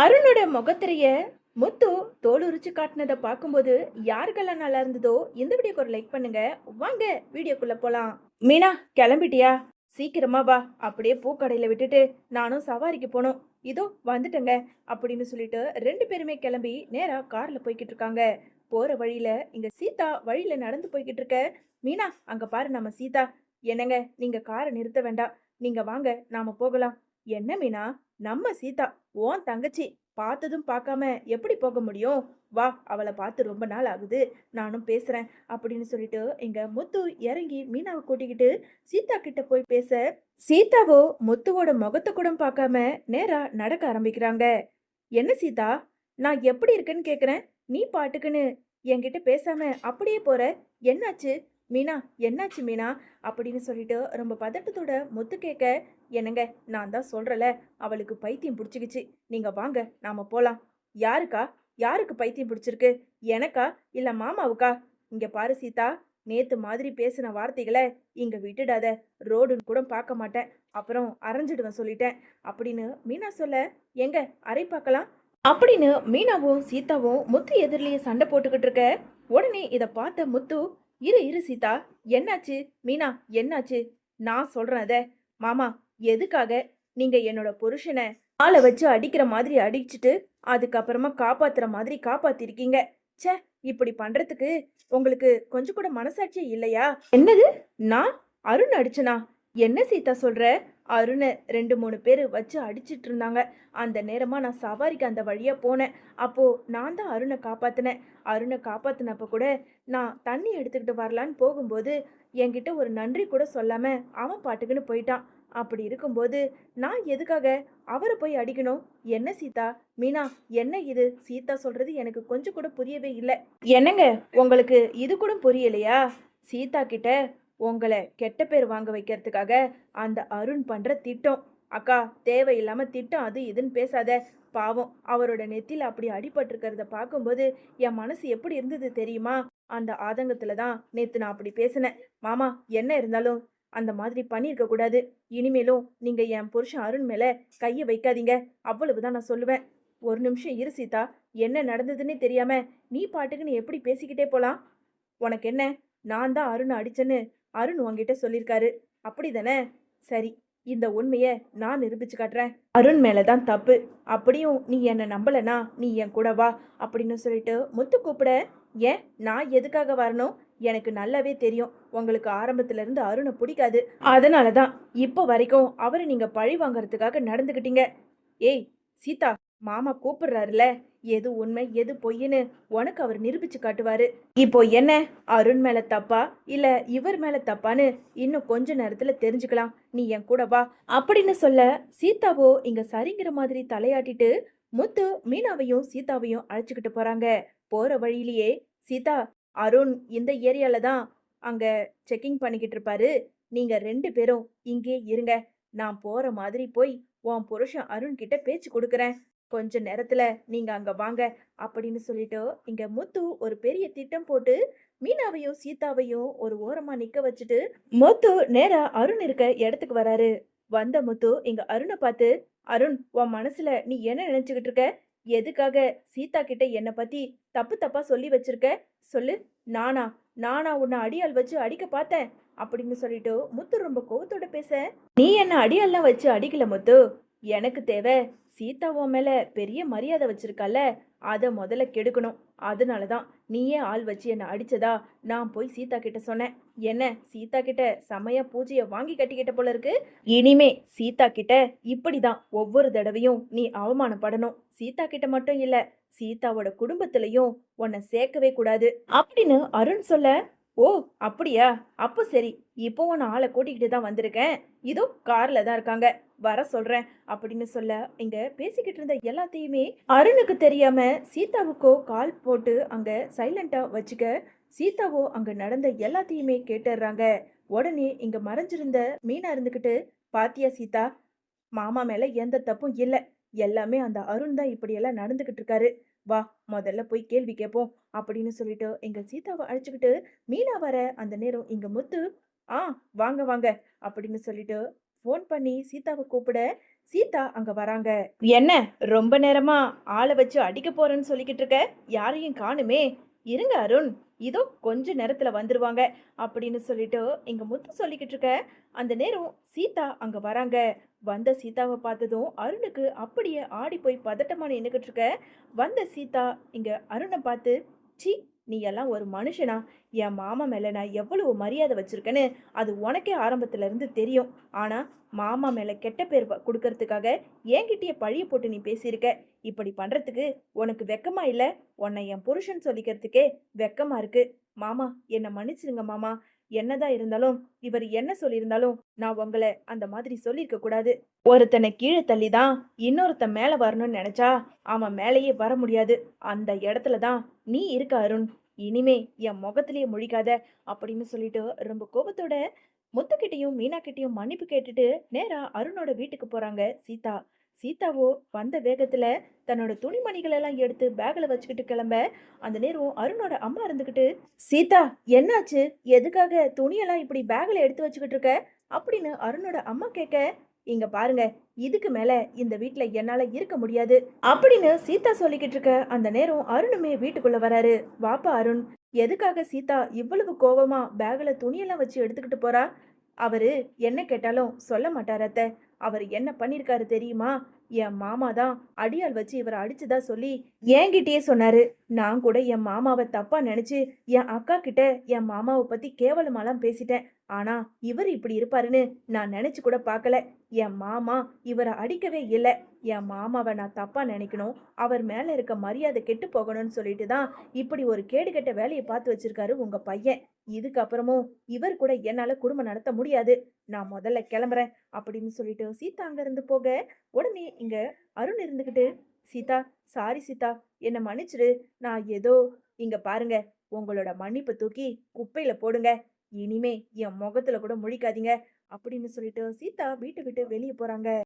அருணோட முகத்திரைய முத்து தோல் உரிச்சு காட்டினதை பார்க்கும்போது யாருக்கெல்லாம் நல்லா இருந்ததோ இந்த வீடியோக்கு ஒரு லைக் பண்ணுங்க. வாங்க வீடியோக்குள்ள போலாம். மீனா கிளம்பிட்டியா? சீக்கிரமா வா. அப்படியே பூக்கடையில விட்டுட்டு நானும் சவாரிக்கு போகணும் இதோ வந்துட்டேங்க அப்படின்னு சொல்லிட்டு ரெண்டு பேருமே கிளம்பி நேரா கார்ல போய்கிட்டு இருக்காங்க. போற வழியில இங்க சீதா வழியில நடந்து போய்கிட்டு இருக்க. மீனா அங்க பாரு நம்ம சீதா. என்னங்க நீங்க காரை நிறுத்த வேண்டாம். நீங்க வாங்க நாம போகலாம். என்ன மீனா? நம்ம சீதா உன் தங்கச்சி பார்த்ததும் பார்க்காம எப்படி போக முடியும்? வா அவளை பார்த்து ரொம்ப நாள் ஆகுது நானும் பேசுறேன் அப்படின்னு சொல்லிட்டு எங்க முத்து இறங்கி மீனாவை கூட்டிக்கிட்டு சீதா கிட்ட போய் பேச சீதாவோ முத்துவோட முகத்தை கூட பார்க்காம நேரா நடக்க ஆரம்பிக்கிறாங்க. என்ன சீதா நான் எப்படி இருக்கேன்னு கேக்குறேன்? நீ பாட்டுக்குன்னு என்கிட்ட பேசாம அப்படியே போற என்னாச்சு? மீனா என்னாச்சு மீனா? அப்படின்னு சொல்லிட்டு ரொம்ப பதட்டத்தோட முத்து கேட்க என்னங்க நான் தான் சொல்றல அவளுக்கு பைத்தியம் பிடிச்சிக்கிச்சு. நீங்க வாங்க நாம போலாம். யாருக்கா? யாருக்கு பைத்தியம் பிடிச்சிருக்கு? எனக்கா? இல்ல மாமாவுக்கா? இங்க பாரு சீதா நேத்து மாதிரி பேசின வார்த்தைகளை இங்க விட்டுடாத. ரோடுன்னு கூட பார்க்க மாட்டேன். அப்புறம் அரைஞ்சிடுவேன் சொல்லிட்டேன். அப்படின்னு மீனா சொல்ல எங்க அரை பார்க்கலாம்? அப்படின்னு மீனாவும் சீதாவும் முத்து எதிரிலேயே சண்டை போட்டுக்கிட்டு இருக்க உடனே இதை பார்த்த முத்து இரு இரு சீதா. என்னாச்சு? மீனா என்னாச்சு? நான் சொல்றேன் அத. மாமா எதுக்காக? நீங்க என்னோட புருஷனை ஆளை வச்சு அடிக்கிற மாதிரி அடிச்சிட்டு அதுக்கப்புறமா காப்பாத்துற மாதிரி காப்பாத்திருக்கீங்க. ச்சே இப்படி பண்றதுக்கு உங்களுக்கு கொஞ்சம் கூட மனசாட்சியே இல்லையா? என்னது? நான் அருண் அடிச்சனா? என்ன சீதா சொல்ற? அருணை ரெண்டு மூணு பேர் வச்சு அடிச்சிட்டு இருந்தாங்க அந்த நேரமாக நான் சவாரிக்கு அந்த வழியாக போனேன். அப்போது நான் தான் அருணை காப்பாற்றினேன் அருணை காப்பாத்தினப்ப கூட நான் தண்ணி எடுத்துக்கிட்டு வரலான்னு போகும்போது என்கிட்ட ஒரு நன்றி கூட சொல்லாம அவன் பாட்டுக்குன்னு போயிட்டான். அப்படி இருக்கும்போது நான் எதுக்காக அவரை போய் அடிக்கணும்? என்ன சீதா? மீனா என்ன இது? சீதா சொல்றது எனக்கு கொஞ்சம் கூட புரியவே இல்லை. என்னங்க? உங்களுக்கு இது கூட புரியலையா? சீதா கிட்ட உங்களை கெட்ட பேர் வாங்க வைக்கிறதுக்காக அந்த அருண் பண்ணுற திட்டம். அக்கா தேவையில்லாமல் திட்டம் அது இதுன்னு பேசாத. பாவம் அவரோட நெத்தியில் அப்படி அடிபட்டிருக்கிறத பார்க்கும்போது என் மனசு எப்படி இருந்தது தெரியுமா? அந்த ஆதங்கத்தில் தான் நேற்று நான் அப்படி பேசினேன். மாமா என்ன இருந்தாலும் அந்த மாதிரி பண்ணியிருக்க கூடாது. இனிமேலும் நீங்கள் என் புருஷன் அருண் மேலே கையை வைக்காதீங்க. அவ்வளவுதான் நான் சொல்லுவேன். ஒரு நிமிஷம் இரு சீதா. என்ன நடந்ததுன்னே தெரியாமல் நீ பாட்டுக்கு நீ எப்படி பேசிக்கிட்டே போகலாம் உனக்கு என்ன? நான் தான் அருண் அடிச்சேன்னு அருண் உங்ககிட்ட சொல்லியிருக்காரு அப்படிதானே? சரி இந்த உண்மையை நான் நிரூபிச்சு காட்டுறேன். அருண் மேலே தான் தப்பு. அப்படியும் நீ என்னை நம்பலைனா நீ என் கூட வா அப்படின்னு சொல்லிட்டு முத்து கூப்பிட ஏன்? நான் எதுக்காக வரணும்? எனக்கு நல்லாவே தெரியும். உங்களுக்கு ஆரம்பத்துல இருந்து அருணை பிடிக்காது. அதனால தான் இப்போ வரைக்கும் அவரை நீங்கள் பழி வாங்குறதுக்காக நடந்துக்கிட்டீங்க. ஏய் சீதா மாமா கூப்பிடுறாருல எது உண்மை எது பொய்ன்னு உனக்கு அவர் நிரூபிச்சு காட்டுவாரு. இப்போ என்ன? அருண் மேல தப்பா? இல்ல இவர் மேல தப்பான்னு இன்னும் கொஞ்ச நேரத்துல தெரிஞ்சுக்கலாம். நீ என் கூட வா. அப்படின்னு சொல்ல சீதாவோ இங்க சரிங்கிற மாதிரி தலையாட்டிட்டு முத்து மீனாவையும் சீதாவையும் அழைச்சுக்கிட்டு போறாங்க. போற வழியிலேயே சீதா அருண் இந்த ஏரியால தான் அங்க செக்கிங் பண்ணிக்கிட்டு இருப்பாரு. நீங்க ரெண்டு பேரும் இங்கே இருங்க. நான் போற மாதிரி போய் உன் புருஷன் அருண் கிட்ட பேச்சு கொடுக்குறேன். கொஞ்ச நேரத்துல நீங்க அங்க வாங்க அப்படின்னு சொல்லிட்டு இங்க முத்து ஒரு பெரிய திட்டம் போட்டு மீனாவையும் சீதாவையும் ஒரு ஓரமா நிக்க வச்சுட்டு முத்து நேரா அருண் இருக்க இடத்துக்கு வராரு. வந்த முத்து இங்க அருணை பார்த்து அருண் உன் மனசுல நீ என்ன நினைச்சுக்கிட்டு இருக்க? எதுக்காக சீதா கிட்ட என்னை பத்தி தப்பு தப்பா சொல்லி வச்சிருக்க? சொல்லு நானா நானா உன்னை அடியால் வச்சு அடிக்க பார்த்தேன் அப்படின்னு சொல்லிட்டு முத்து ரொம்ப கோவத்தோட பேச நீ என்ன அடியால்லாம் வச்சு அடிக்கல முத்து? எனக்கு தேவை சீதா உன் பெரிய மரியாதை வச்சிருக்கல அதை முதல்ல கெடுக்கணும். அதனால தான் நீயே ஆள் வச்சு என்னை அடித்ததா நான் போய் சீதா கிட்ட சொன்னேன். என்ன சீதா கிட்ட செமையா பூஜையை வாங்கி கட்டிக்கிட்ட போல இருக்கு? இனிமே சீதா கிட்ட இப்படிதான் ஒவ்வொரு தடவையும் நீ அவமானப்படணும். சீதா கிட்ட மட்டும் இல்லை சீதாவோட குடும்பத்திலையும் உன்னை சேர்க்கவே கூடாது. அப்படின்னு அருண் சொல்ல ஓ அப்படியா? அப்போ சரி. இப்போ நான் ஆளை கூட்டிக்கிட்டு தான் வந்திருக்கேன். இதோ காரில் தான் இருக்காங்க. வர சொல்கிறேன் அப்படின்னு சொல்ல இங்கே பேசிக்கிட்டு இருந்த எல்லாத்தையுமே அருணுக்கு தெரியாமல் சீதாவுக்கோ கால் போட்டு அங்கே சைலண்ட்டாக வச்சுக்க சீதாவோ அங்கே நடந்த எல்லாத்தையுமே கேட்டுடுறாங்க. உடனே இங்கே மறைஞ்சிருந்த மீனா இருந்துக்கிட்டு பாத்தியா சீதா? மாமா மேலே எந்த தப்பும் இல்லை. எல்லாமே அந்த அருண் தான் இப்படியெல்லாம் நடந்துக்கிட்டு இருக்காரு. வா முதல்ல போய் கேள்வி கேட்போம் அப்படின்னு சொல்லிட்டு எங்கள் சீதாவை அழைச்சிக்கிட்டு மீனா வர அந்த நேரம் இங்கே முத்து ஆ வாங்க வாங்க அப்படின்னு சொல்லிட்டு ஃபோன் பண்ணி சீதாவை கூப்பிட சீதா அங்க வராங்க. என்ன ரொம்ப நேரமா ஆளை வச்சு அடிக்க போறேன்னு சொல்லிக்கிட்டு இருக்க? யாரையும் காணுமே? இருங்க அருண். இதோ கொஞ்ச நேரத்தில் வந்துடுவாங்க அப்படின்னு சொல்லிட்டு எங்கள் முத்து சொல்லிக்கிட்டு இருக்க. அந்த நேரம் சீதா அங்கே வராங்க. வந்த சீதாவை பார்த்ததும் அருணுக்கு அப்படியே ஆடி போய் பதட்டமான நின்னுக்கிட்டு இருக்க. வந்த சீதா இங்கே அருணை பார்த்து சி நீ எல்லாம் ஒரு மனுஷனா? என் மாமா மேலே நான் எவ்வளவு மரியாதை வச்சுருக்கேன்னு அது உனக்கே ஆரம்பத்துலேருந்து தெரியும். ஆனால் மாமா மேலே கெட்ட பேர் கொடுக்கறதுக்காக என்கிட்டயே பழிய போட்டு நீ பேசியிருக்க. இப்படி பண்ணுறதுக்கு உனக்கு வெக்கமா இல்லை? உன்னை என் புருஷன் சொல்லிக்கிறதுக்கே வெக்கமாக இருக்குது மாமா என்னை மன்னிச்சிருங்க மாமா. என்னதான் இருந்தாலும் இவர் என்ன சொல்லியிருந்தாலும் நான் உங்களை அந்த மாதிரி சொல்லியிருக்க கூடாது. ஒருத்தனை கீழே தள்ளி தான் இன்னொருத்தன் மேல வரணும்னு நினைச்சா அவன் மேலேயே வர முடியாது. அந்த இடத்துல தான் நீ இருக்க அருண். இனிமே என் முகத்திலேயே முழிக்காத அப்படின்னு சொல்லிட்டு ரொம்ப கோபத்தோட முத்துக்கிட்டையும் மீனாக்கிட்டையும் மன்னிப்பு கேட்டுட்டு நேரா அருணோட வீட்டுக்கு போறாங்க சீதா. சீதாவோ வந்த வேகத்துல தன்னோட துணிமணிகளெல்லாம் எடுத்து பேக்ல வச்சுக்கிட்டு கிளம்ப அந்த நேரம் அருணோட அம்மா இருந்துகிட்டு சீதா என்னாச்சு? எதுக்காக துணியெல்லாம் இப்படி பேக்ல எடுத்து வச்சுக்கிட்டு இருக்க? அப்படின்னு அருணோட அம்மா கேட்க இங்க பாருங்க இதுக்கு மேல இந்த வீட்ல என்னால இருக்க முடியாது. அப்படின்னு சீதா சொல்லிக்கிட்டு இருக்க அந்த நேரம் அருணுமே வீட்டுக்குள்ள வராரு. வாப்பா அருண் எதுக்காக சீதா இவ்வளவு கோவமா பேக்ல துணியெல்லாம் வச்சு எடுத்துக்கிட்டு போறா? அவரு என்ன கேட்டாலும் சொல்ல மாட்டார் அத்தை. அவர் என்ன பண்ணிருக்காரு தெரியுமா? என் மாமா தான் அடியால் வச்சு இவரை அடிச்சுதா சொல்லி என்கிட்டயே சொன்னாரு. நான் கூட என் மாமாவை தப்பா நினைச்சு என் அக்கா கிட்ட என் மாமாவை பத்தி கேவலமாலாம் பேசிட்டேன். ஆனா இவர் இப்படி இருப்பாருன்னு நான் நினைச்சு கூட பார்க்கல. என் மாமா இவரை அடிக்கவே இல்லை. என் மாமாவை நான் தப்பாக நினைக்கணும். அவர் மேலே இருக்க மரியாதை கெட்டு போகணும்னு சொல்லிட்டு தான் இப்படி ஒரு கேடுகெட்ட வேலையை பார்த்து வச்சிருக்காரு உங்கள் பையன். இதுக்கப்புறமும் இவர் கூட என்னால் குடும்பம் நடத்த முடியாது. நான் முதல்ல கிளம்புறேன் அப்படின்னு சொல்லிட்டு சீதா அங்கேருந்து போக உடனே இங்கே அருண் இருந்துக்கிட்டு சீதா சாரி சீதா என்னை மன்னிச்சிடு. நான் ஏதோ இங்கே பாருங்க உங்களோட மன்னிப்பு தூக்கி குப்பையில் போடுங்க. இனிமே என் முகத்தில் கூட முழிக்காதீங்க. அப்படின்னு சொல்லிட்டு சீதா வீட்டை விட்டு வெளியே போகிறாங்க